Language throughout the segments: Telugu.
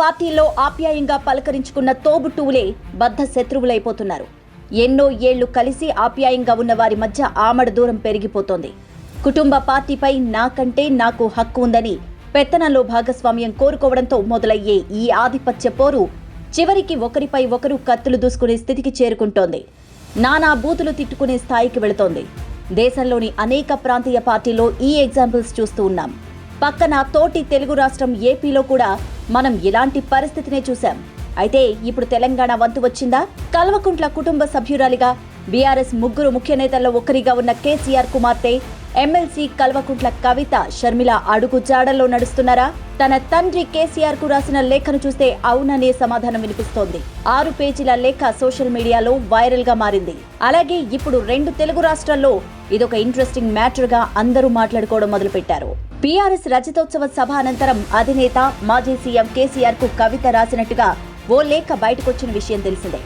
పార్టీల్లో ఆప్యాయంగా పలకరించుకున్న తోబుట్టువులే బద్ధ శత్రువులైపోతున్నారు. ఎన్నో ఏళ్ళు కలిసి ఆప్యాయంగా ఉన్న వారి మధ్య ఆమడ దూరం పెరిగిపోతోంది. కుటుంబ పార్టీపై నాకంటే నాకు హక్కు ఉందని పెత్తనంలో భాగస్వామ్యం కోరుకోవడంతో మొదలయ్యే ఈ ఆధిపత్య పోరు చివరికి ఒకరిపై ఒకరు కత్తులు దూసుకునే స్థితికి చేరుకుంటోంది. నానా బూతులు తిట్టుకునే స్థాయికి వెళుతోంది. దేశంలోని అనేక ప్రాంతీయ పార్టీలో ఈ ఎగ్జాంపుల్స్ చూస్తూ ఉన్నాం. పక్కన తోటి తెలుగు రాష్ట్రం ఏపీలో కూడా మనం ఇలాంటి పరిస్థితినే చూశాం. అయితే ఇప్పుడు తెలంగాణ వంతు వచ్చిందా? కల్వకుంట్ల కుటుంబ సభ్యురాలిగా బీఆర్ఎస్ ముగ్గురు ముఖ్య నేతల్లో ఒకరిగా ఉన్న కేసీఆర్ కుమార్తె ఎమ్మెల్సీ కల్వకుంట్ల కవిత షర్మిల అడుగు జాడల్లో నడుస్తున్నారా? తన తండ్రి కేసీఆర్కు రాసిన లేఖను చూస్తే అవుననే సమాధానం వినిపిస్తోంది. ఆరు పేజీల లేఖ సోషల్ మీడియాలో వైరల్గా మారింది. అలాగే ఇప్పుడు రెండు తెలుగు రాష్ట్రాల్లో ఇదొక ఇంట్రెస్టింగ్ మ్యాటర్గా అందరూ మాట్లాడుకోవడం మొదలుపెట్టారు. బీఆర్ఎస్ రజతోత్సవ సభ అనంతరం అధినేత మాజీ సీఎం కేసీఆర్కు కవిత రాసినట్టుగా ఓ లేఖ బయటకొచ్చిన విషయం తెలిసిందే.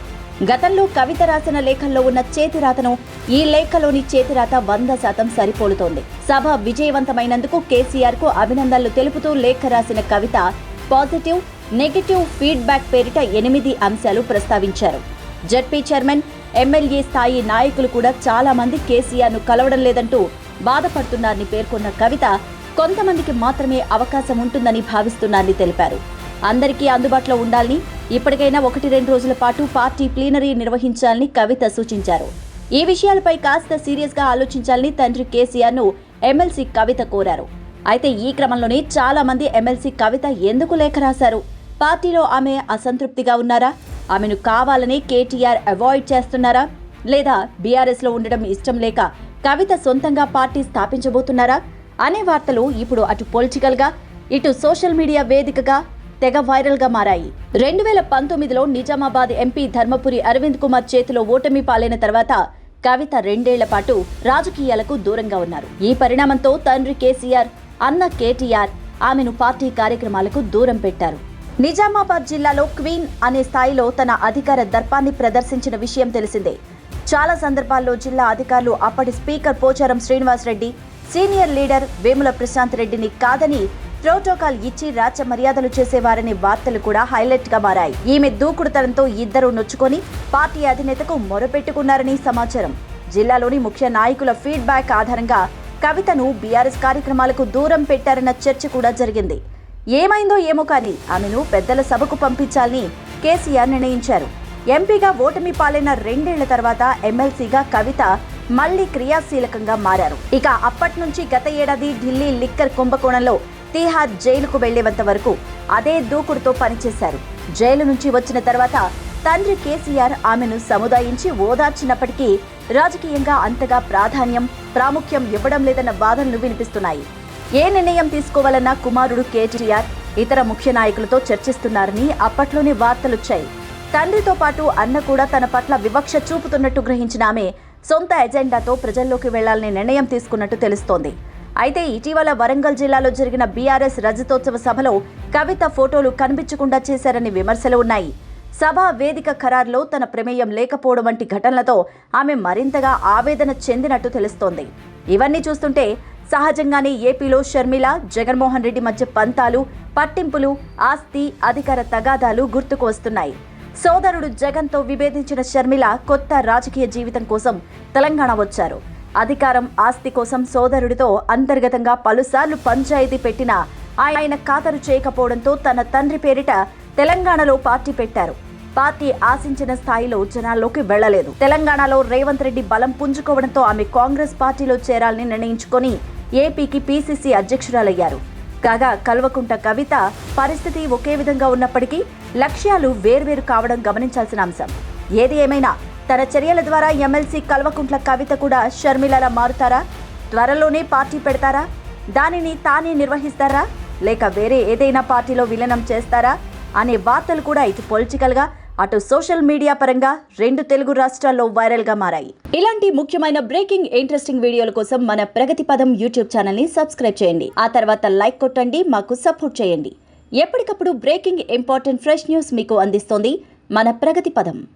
గతంలో కవిత రాసిన లేఖల్లో ఉన్న చేతిరాతను ఈ లేఖలోని చేతిరాత వంద శాతం సరిపోలుతోంది. సభ విజయవంతమైనందుకు కేసీఆర్కు అభినందనలు తెలుపుతూ లేఖ రాసిన కవిత పాజిటివ్ నెగటివ్ ఫీడ్బ్యాక్ పేరిట ఎనిమిది అంశాలు ప్రస్తావించారు. జడ్పీ చైర్మన్ ఎమ్మెల్యే స్థాయి నాయకులు కూడా చాలా మంది కేసీఆర్ను కలవడం లేదంటూ బాధపడుతున్నారని పేర్కొన్న కవిత కొంతమందికి మాత్రమే అవకాశం ఉంటుందని భావిస్తున్నారని తెలిపారు. అందరికీ అందుబాటులో ఉండాలని ఇప్పటికైనా ఒకటి రెండు రోజుల పాటు పార్టీ ప్లీనరీ నిర్వహించాలని కవిత సూచించారు. ఈ విషయాలపై కాస్త సీరియస్గా ఆలోచించాలని తండ్రి కేసీఆర్ను ఎమ్మెల్సీ కవిత కోరారు. అయితే ఈ క్రమంలోనే చాలా మంది ఎమ్మెల్సీ కవిత ఎందుకు లేఖ రాశారు? పార్టీలో ఆమె అసంతృప్తిగా ఉన్నారా? ఆమెను కావాలని కేటీఆర్ అవాయిడ్ చేస్తున్నారా? లేదా బీఆర్ఎస్లో ఉండడం ఇష్టం లేక కవిత సొంతంగా పార్టీ స్థాపించబోతున్నారా? అనే వార్తలు ఇప్పుడు అటు పొలిటికల్గా ఇటు సోషల్ మీడియా వేదికగా తెగ వైరల్గా మారాయి. రెండు వేల పంతొమ్మిదిలో నిజామాబాద్ ఎంపీ ధర్మపురి అరవింద్ కుమార్ చేతిలో ఓటమి పాలైన తర్వాత కవిత రెండేళ్ళ పాటు రాజకీయాలకు దూరంగా ఉన్నారు. ఈ పరిణామంతో తండ్రి కేసీఆర్ అన్న కేటీఆర్ ఆమెను పార్టీ కార్యక్రమాలకు దూరం పెట్టారు. నిజామాబాద్ జిల్లాలో క్వీన్ అనే స్థాయిలో తన అధికార దర్పాన్ని ప్రదర్శించిన విషయం తెలిసిందే. చాలా సందర్భాల్లో జిల్లా అధికారులు అప్పటి speaker Pocharam Srinivas Reddy senior leader Vemula Prashanth రెడ్డిని కాదని ప్రోటోకాల్ ఇచ్చి రాచ మర్యాదలు చేసేవారని వార్తలు కూడా హైలైట్గా మారాయి. ఈమె దూకుడుతనంతో ఇద్దరు నొచ్చుకొని పార్టీ అధినేతకు మొరపెట్టుకున్నారని సమాచారం. జిల్లాలోని ముఖ్య నాయకుల ఫీడ్బ్యాక్ ఆధారంగా కవితను బీఆర్ఎస్ కార్యక్రమాలకు దూరం పెట్టారన్న చర్చ కూడా జరిగింది. ఏమైందో ఏమో కానీ ఆమెను పెద్దల సభకు పంపించాలని కేసీఆర్ నిర్ణయించారు. ఎంపీగా ఓటమి పాలైన రెండేళ్ళ తర్వాత ఎమ్మెల్సీగా కవిత మళ్ళీ క్రియాశీలకంగా మారారు. ఇక అప్పటి నుంచి గత ఏడాది ఢిల్లీ లిక్కర్ కుంభకోణంలో తీహార్ జైలుకు వెళ్ళేంత వరకు అదే దూకుడుతో పనిచేశారు. జైలు నుంచి వచ్చిన తర్వాత తండ్రి కేసీఆర్ ఆమెను సముదాయించి ఓదార్చినప్పటికీ రాజకీయంగా అంతగా ప్రాధాన్యం ప్రాముఖ్యం ఇవ్వడం లేదన్న వాదనలు వినిపిస్తున్నాయి. ఏ నిర్ణయం తీసుకోవాలన్నా కుమారుడు కేటీఆర్ ఇతర ముఖ్య నాయకులతో చర్చిస్తున్నారని అప్పట్లోనే వార్తలొచ్చాయి. తండ్రితో పాటు అన్న కూడా తన పట్ల వివక్ష చూపుతున్నట్టు గ్రహించిన ఆమె సొంత ఎజెండాతో ప్రజల్లోకి వెళ్ళాలనే నిర్ణయం తీసుకున్నట్టు తెలుస్తోంది. అయితే ఇటీవల వరంగల్ జిల్లాలో జరిగిన బీఆర్ఎస్ రజతోత్సవ సభలో కవిత ఫోటోలు కనిపించకుండా చేశారని విమర్శలు ఉన్నాయి. సభా వేదిక ఖరారులో తన ప్రమేయం లేకపోవడం వంటి ఘటనలతో ఆమె మరింతగా ఆవేదన చెందినట్టు తెలుస్తోంది. ఇవన్నీ చూస్తుంటే సహజంగానే ఏపీలో షర్మిల జగన్మోహన్ రెడ్డి మధ్య పంతాలు పట్టింపులు ఆస్తి అధికార తగాదాలు గుర్తుకు వస్తున్నాయి. సోదరుడు జగన్తో విభేదించిన షర్మిల కొత్త రాజకీయ జీవితం కోసం తెలంగాణ వచ్చారు. అధికారం ఆస్తి కోసం సోదరుడితో అంతర్గతంగా పలుసార్లు పంచాయతీ పెట్టిన ఆయన ఖాతరు చేయకపోవడంతో తన తండ్రి పేరిట తెలంగాణలో పార్టీ పెట్టారు. పార్టీ ఆశించిన స్థాయిలో జనాల్లోకి వెళ్ళలేదు తెలంగాణలో రేవంత్ రెడ్డి బలం పుంజుకోవడంతో ఆమె కాంగ్రెస్ పార్టీలో చేరాలని నిర్ణయించుకొని ఏపీకి పీసీసీ అధ్యక్షురాలయ్యారు. కాగా కల్వకుంట కవిత పరిస్థితి ఒకే విధంగా ఉన్నప్పటికీ లక్ష్యాలు వేర్వేరు కావడం గమనించాల్సిన అంశం. ఏది ఏమైనా తన చర్యల ద్వారా ఎమ్మెల్సీ కల్వకుంట్ల కవిత కూడా షర్మిలలా మారుతారా? త్వరలోనే పార్టీ పెడతారా? దానిని తానే నిర్వహిస్తారా? లేక వేరే ఏదైనా పార్టీలో విలీనం చేస్తారా? అనే వార్తలు కూడా ఇటు పొలిటికల్గా అటు సోషల్ మీడియా పరంగా రెండు తెలుగు రాష్ట్రాల్లో వైరల్గా మారాయి. ఇలాంటి ముఖ్యమైన బ్రేకింగ్ ఇంట్రెస్టింగ్ వీడియోల కోసం మన ప్రగతి పదం యూట్యూబ్ ఛానల్ని సబ్స్క్రైబ్ చేయండి. ఆ తర్వాత లైక్ కొట్టండి మాకు సపోర్ట్ చేయండి. ఎప్పటికప్పుడు బ్రేకింగ్ ఇంపార్టెంట్ ఫ్రెష్ న్యూస్ మీకు అందిస్తోంది మన ప్రగతి పదం.